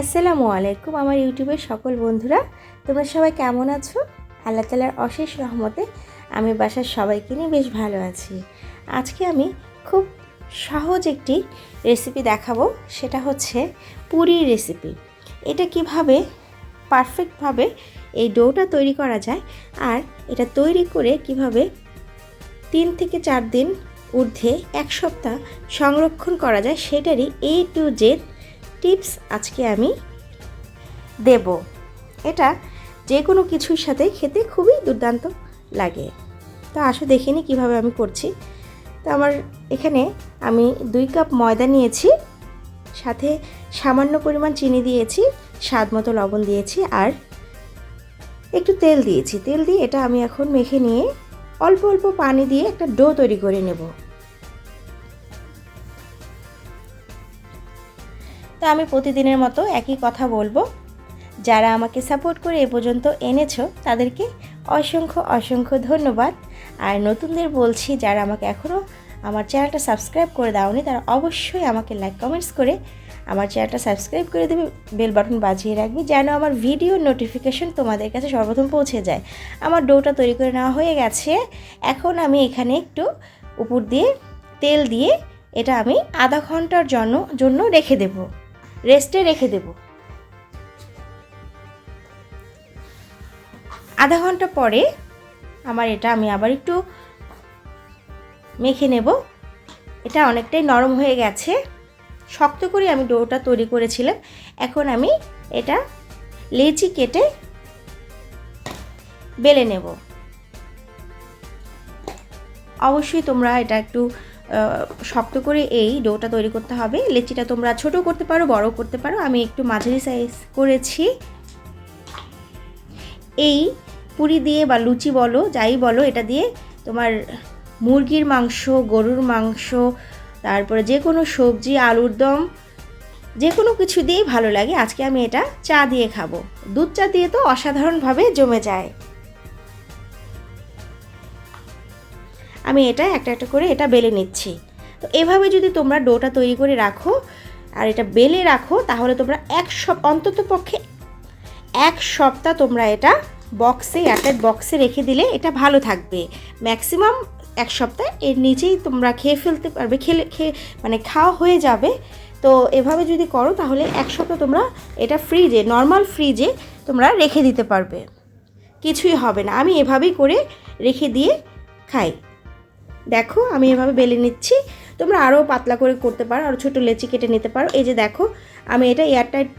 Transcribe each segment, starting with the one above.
আসসালামু আলাইকুম আমার ইউটিউবের সকল বন্ধুরা। তোমরা সবাই কেমন আছো? আল্লাহ তালার অশেষ রহমতে আমি বাসার সবাইকে নিয়ে বেশ ভালো আছি। আজকে আমি খুব সহজ একটি রেসিপি দেখাবো, সেটা হচ্ছে পুরীর রেসিপি এটা কীভাবে পারফেক্টভাবে এই ডোটা তৈরি করা যায় আর এটা তৈরি করে কীভাবে তিন থেকে চার দিন ঊর্ধ্বে এক সপ্তাহ সংরক্ষণ করা যায়, সেটারই এ টু জেড টিপস আজকে আমি দেব। এটা যে কোনো কিছুর সাথে খেতে খুবই দুর্দান্ত লাগে। তো আসো দেখে নিই কীভাবে আমি করছি। তো আমার এখানে আমি দুই কাপ ময়দা নিয়েছি, সাথে সামান্য পরিমাণ চিনি দিয়েছি, স্বাদ মতো লবণ দিয়েছি আর একটু তেল দিয়েছি। তেল দিয়ে এটা আমি এখন মেখে নিয়ে অল্প অল্প পানি দিয়ে একটা ডো তৈরি করে নেব। তো আমি প্রতিদিনের মতো একই কথা বলব। যারা আমাকে সাপোর্ট করে এ পর্যন্ত এনেছো, তাদেরকে অসংখ্য অসংখ্য ধন্যবাদ। আর নতুনদের বলছি, যারা আমাকে এখনও আমার চ্যানেলটা সাবস্ক্রাইব করে দাওনি, তারা অবশ্যই আমাকে লাইক কমেন্টস করে আমার চ্যানেলটা সাবস্ক্রাইব করে দেবে বেল বাটন বাজিয়ে রাখবে, যেন আমার ভিডিও নোটিফিকেশন তোমাদের কাছে সর্বপ্রথম পৌঁছে যায়। আমার ডোটা তৈরি করে নেওয়া হয়ে গেছে। এখন আমি এখানে একটু উপর দিয়ে তেল দিয়ে এটা আমি আধা ঘণ্টার জন্য জন্য রেখে দেব। রেস্টে রেখে দেব। আধা ঘণ্টা পরে আমার এটা আমি আবার একটু মেখে নেব। এটা অনেকটাই নরম হয়ে গেছে। শক্ত করে আমি ডোটা তৈরি করেছিলাম। এখন আমি এটা লেচি কেটে বেলে নেব। অবশ্যই তোমরা এটা একটু শক্ত করে এই ডোটা তৈরি করতে হবে। লেচিটা তোমরা ছোট করতে পারো, বড় করতে পারো। আমি একটু মাঝারি সাইজ করেছি। এই পুরি দিয়ে বা লুচি বলো, যাই বলো, এটা দিয়ে তোমার মুরগির মাংস, গরুর মাংস, তারপরে যে কোনো সবজি, আলুর দম, যে কোনো কিছু দিয়েই ভালো লাগে। আজকে আমি এটা চা দিয়ে খাব। দুধ চা দিয়ে তো অসাধারণভাবে জমে যায়। আমি এটা একটা একটা করে এটা বেলে নিচ্ছি। তো এভাবে যদি তোমরা ডোটা তৈরি করে রাখো আর এটা বেলে রাখো, তাহলে তোমরা এক সপ, অন্তত পক্ষে এক সপ্তাহ তোমরা এটা বক্সে এয়ারটাইট বক্সে রেখে দিলে এটা ভালো থাকবে। ম্যাক্সিমাম এক সপ্তাহ এর নিচেই তোমরা খেয়ে ফেলতে পারবে, খেলে, খেয়ে মানে খাওয়া হয়ে যাবে। তো এভাবে যদি করো, তাহলে এক সপ্তাহ তোমরা এটা ফ্রিজে, নর্মাল ফ্রিজে তোমরা রেখে দিতে পারবে। কিছুই হবে না। আমি এভাবেই করে রেখে দিয়ে খাই। দেখো, আমি এভাবে বেলে নিচ্ছি। তোমরা আরও পাতলা করে করতে পারো আরও ছোটো লেচি কেটে নিতে পারো। এই যে দেখো, আমি এটা এয়ারটাইট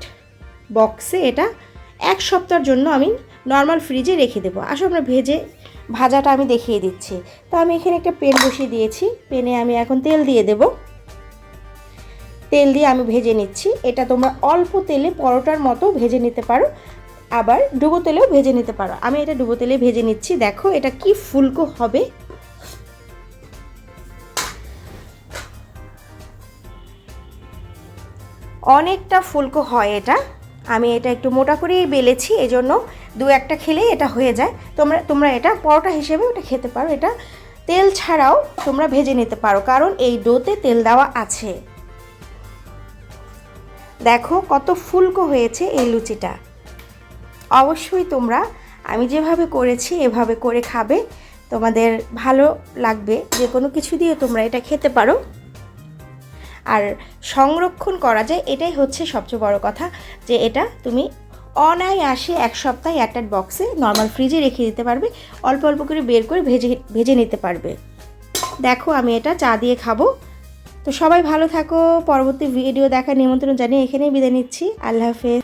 বক্সে এটা এক সপ্তাহের জন্য আমি নর্মাল ফ্রিজে রেখে দেবো। আসো, আমরা ভেজে ভাজাটা আমি দেখিয়ে দিচ্ছি। তো আমি এখানে একটা পেন বসিয়ে দিয়েছি। পেনে আমি এখন তেল দিয়ে দেব। তেল দিয়ে আমি ভেজে নিচ্ছি। এটা তোমরা অল্প তেলে পরোটার মতো ভেজে নিতে পারো। আবার ডুবো তেলেও ভেজে নিতে পারো। আমি এটা ডুবো তেলে ভেজে নিচ্ছি। দেখো, এটা কি ফুলকো হবে। অনেকটা ফুলকো হয় এটা। আমি এটা একটু মোটা করেই বেলেছি, এজন্য দু একটা খেলেই এটা হয়ে যায়। তোমরা তোমরা এটা পরোটা হিসেবে এটা খেতে পারো। এটা তেল ছাড়াও তোমরা ভেজে নিতে পারো, কারণ এই ডোতে তেল দেওয়া আছে। দেখো কত ফুলকো হয়েছে এই লুচিটা। অবশ্যই তোমরা, আমি যেভাবে করেছি এভাবে করে খাবে। তোমাদের ভালো লাগবে যে কোনো কিছু দিয়ে তোমরা এটা খেতে পারো। আর সংরক্ষণ করা যায়, এটাই হচ্ছে সবচেয়ে বড় কথা, যে এটা তুমি অনায়াসে এক সপ্তাহ এয়ারটাইট বক্সে নর্মাল ফ্রিজে রেখে দিতে পারবে, অল্প অল্প করে বের করে ভেজে ভেজে নিতে পারবে। দেখো আমি এটা চা দিয়ে খাব। তো সবাই ভালো থাকো, পরবর্তী ভিডিও দেখার নিমন্ত্রণ জানিয়ে এখানেই বিদায় নিচ্ছি। আল্লাহ হাফেজ।